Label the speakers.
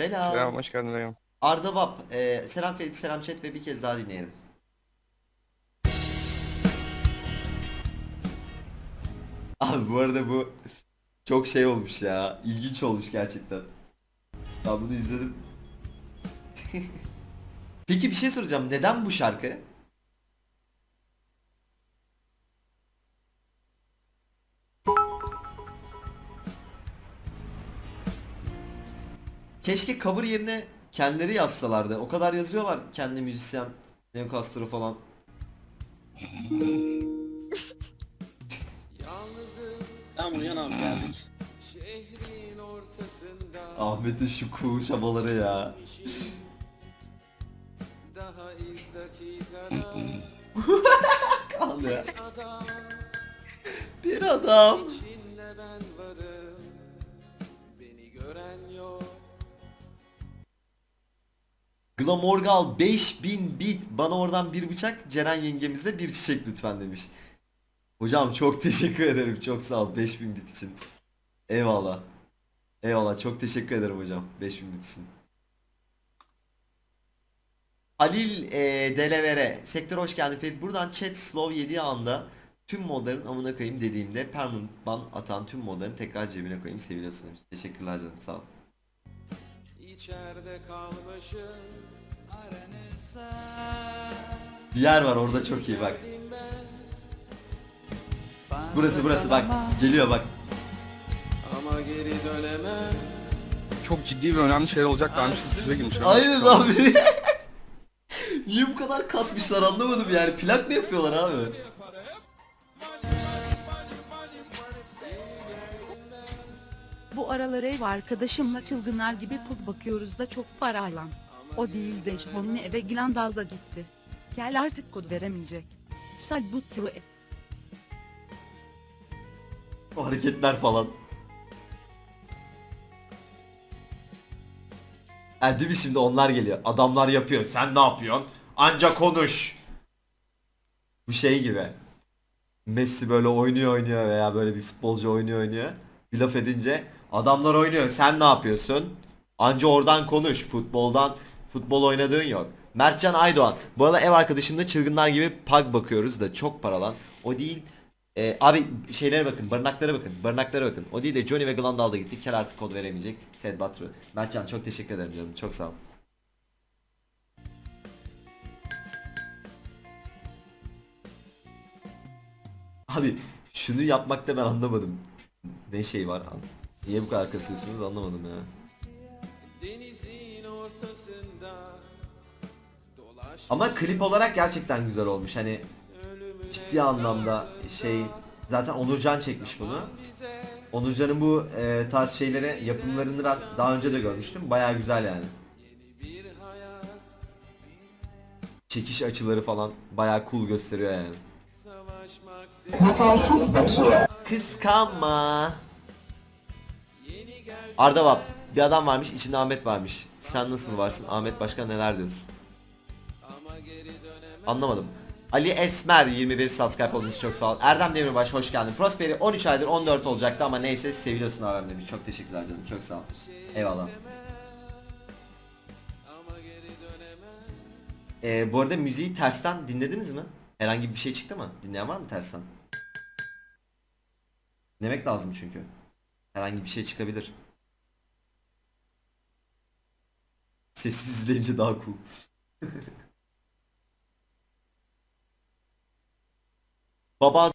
Speaker 1: Selam.
Speaker 2: Selam, hoş geldin Reyhan.
Speaker 1: Arda Vap. Ee, selam Ferit, selam chat ve bir kez daha dinleyelim. Abi bu arada bu çok şey olmuş ya. İlginç olmuş gerçekten. Ben bunu izledim. Peki bir şey soracağım. Neden bu şarkı? Keşke cover yerine kendileri yazsalardı. O kadar yazıyorlar kendi müzisyen, Neo Castro falan.
Speaker 3: Tamam uyan abi geldik.
Speaker 4: Şehrin ortasında
Speaker 1: Ahmet'in şu cool şabaları ya.
Speaker 4: daha ilk dakikada
Speaker 1: Kal ya. Bir adam. Glamorgal 5000 bit. Bana oradan bir bıçak, Ceren yengemize bir çiçek lütfen demiş. Hocam çok teşekkür ederim. Çok sağ ol 5000 bit için. Eyvallah. Eyvallah çok teşekkür ederim hocam 5000 bit için. Halil e, Delevere. Sektör hoş geldin Ferit. Buradan chat slow yediği anda tüm modların amına koyayım dediğimde permanent ban atan tüm modların tekrar cebine koyayım seviliyorsun demiş. Teşekkürler canım sağ ol.
Speaker 4: İçeride kalmışım aranızda
Speaker 1: Bir yer var orada çok iyi bak. Burası burası bak. Geliyor bak.
Speaker 4: ama geri dönemem
Speaker 2: Çok ciddi ve önemli şeyler olacak vermiş size girmiş.
Speaker 1: Aynen abi. Niye bu kadar kasmışlar anlamadım yani. Plak mı yapıyorlar abi?
Speaker 5: Bu aralar ev arkadaşımla çılgınlar gibi pul bakıyoruz da çok parayla. O değil de Johnny eve Glandal'da gitti. Gel artık kod veremeyecek. Sal bu tue.
Speaker 1: O hareketler falan. Ha değil mi şimdi onlar geliyor. Adamlar yapıyor. Sen ne yapıyorsun? Anca konuş. Bu şey gibi. Messi böyle oynuyor oynuyor veya böyle bir futbolcu oynuyor oynuyor. Bir laf edince adamlar oynuyor. Sen ne yapıyorsun? Anca oradan konuş. Futboldan futbol oynadığın yok. Mertcan Aydoğan. Bu arada ev arkadaşımla çılgınlar gibi pug bakıyoruz da çok paralan. O değil. Ee, abi şeylere bakın, barınaklara bakın, barınaklara bakın. O değil de Johnny ve Glandalf'da gitti. Kel artık kod veremeyecek. Sed Batru. Mertcan çok teşekkür ederim canım. Çok sağ ol. Abi şunu yapmakta ben anlamadım. Ne şey var? Niye bu kadar kasıyorsunuz anlamadım ya. Ama klip olarak gerçekten güzel olmuş. Hani ciddi anlamda şey zaten Onurcan çekmiş bunu. Onurcan'ın bu e, tarz şeylere yapımlarını ben daha önce de görmüştüm. Bayağı güzel yani. Çekiş açıları falan bayağı cool gösteriyor yani. Kıskanma. Arda Vap. Bir adam varmış içinde Ahmet varmış. Sen nasıl varsın? Ahmet başka neler diyorsun? Anlamadım. Ali Esmer 21 subscribe olduğunuz çok sağ ol. Erdem Demirbaş hoş geldin. Prosperi 13 aydır 14 olacaktı ama neyse seviyorsun abim demiş. Çok teşekkürler canım. Çok sağ ol. Eyvallah. Ee, bu arada müziği tersten dinlediniz mi? Herhangi bir şey çıktı mı? Dinleyen var mı tersten? Dinlemek lazım çünkü. Herhangi bir şey çıkabilir. Sessiz izleyince daha cool. Baba